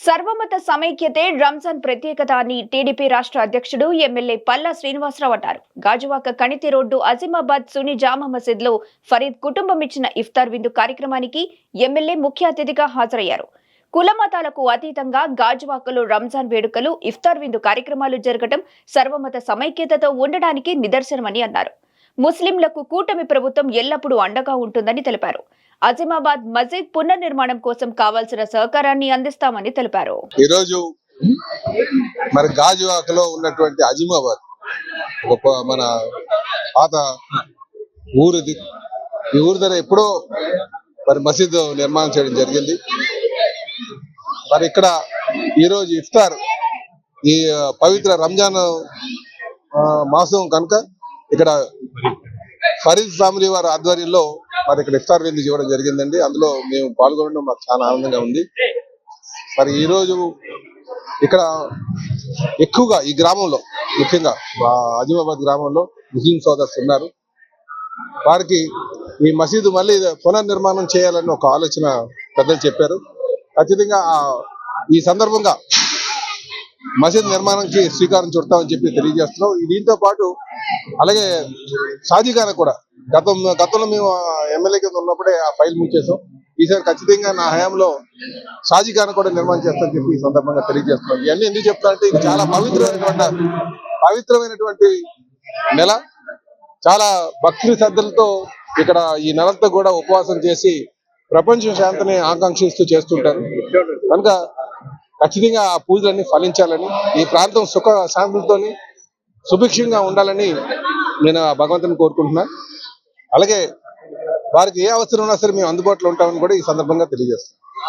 సర్వమత సమైక్యతే రంజాన్ ప్రత్యేకత అని టీడీపీ రాష్ట్ర అధ్యక్షుడు ఎమ్మెల్యే పల్లా శ్రీనివాసరావు అన్నారు గాజువాక కణితి రోడ్డు అజీమాబాద్ సుని జామా మసీద్లో ఫరీద్ కుటుంబం ఇచ్చిన ఇఫ్తార్ విందు కార్యక్రమానికి ఎమ్మెల్యే ముఖ్య అతిథిగా హాజరయ్యారు. కులమతాలకు అతీతంగా గాజువాకలో రంజాన్ వేడుకలు ఇఫ్తార్ విందు కార్యక్రమాలు జరగడం సర్వమత సమైక్యతతో ఉండడానికి నిదర్శనమని అన్నారు. ముస్లింలకు కూటమి ప్రభుత్వం ఎల్లప్పుడూ అండగా ఉంటుందని తెలిపారు. అజిమాబాద్ మసీద్ పునర్నిర్మాణం కోసం కావాల్సిన సహకారాన్ని అందిస్తామని తెలిపారు. ఈరోజు మరి గాజువాకలో ఉన్నటువంటి అజీమాబాద్ ఒక మన పాత ఊరిది ఈ ఊరి దగ్గర ఎప్పుడో మరి మసీదు నిర్మాణం చేయడం జరిగింది. మరి ఇక్కడ ఈరోజు ఇఫ్తార్ ఈ పవిత్ర రంజాన్ ఆ, మాసం కనుక ఇక్కడ ఫరీద్ ఫ్యామిలీ వారి ఆధ్వర్యంలో మరి ఇక్కడ ఇఫ్తార్ విందు ఇవ్వడం జరిగిందండి. అందులో మేము పాల్గొనడం మాకు చాలా ఆనందంగా ఉంది. మరి ఈ రోజు ఇక్కడ ఎక్కువగా ఈ గ్రామంలో ముఖ్యంగా ఆ గ్రామంలో ముస్లిం సోదర్స్ ఉన్నారు. వారికి ఈ మసీదు మళ్ళీ పునర్నిర్మాణం చేయాలని ఒక ఆలోచన పెద్దలు చెప్పారు. ఖచ్చితంగా ఈ సందర్భంగా మసీద్ నిర్మాణానికి శ్రీకారం చుడతామని చెప్పి తెలియజేస్తున్నాం. దీంతో పాటు అలాగే షాజీఖానా కూడా గతం గతంలో మేము ఎమ్మెల్యే కింద ఉన్నప్పుడే ఆ ఫైల్ ముంచేసాం ఈసారి ఖచ్చితంగా నా హయాంలో షాజీఖానా కూడా నిర్మాణం చేస్తామని చెప్పి ఈ సందర్భంగా తెలియజేస్తున్నాం. ఇవన్నీ ఎందుకు చెప్తానంటే ఇది చాలా పవిత్రమైనటువంటి పవిత్రమైనటువంటి నెల. చాలా భక్తి శ్రద్ధలతో ఇక్కడ ఈ నెలంతా కూడా ఉపవాసం చేసి ప్రపంచ శాంతిని ఆకాంక్షిస్తూ చేస్తుంటారు. కనుక ఖచ్చితంగా ఆ పూజలన్నీ ఫలించాలని ఈ ప్రాంతం సుఖ శాంతులతోని సుభిక్షంగా ఉండాలని నేను భగవంతుని కోరుకుంటున్నా. అలాగే వారికి ఏ అవసరం ఉన్నా సరే మేము అందుబాటులో ఉంటామని కూడా ఈ సందర్భంగా తెలియజేస్తాం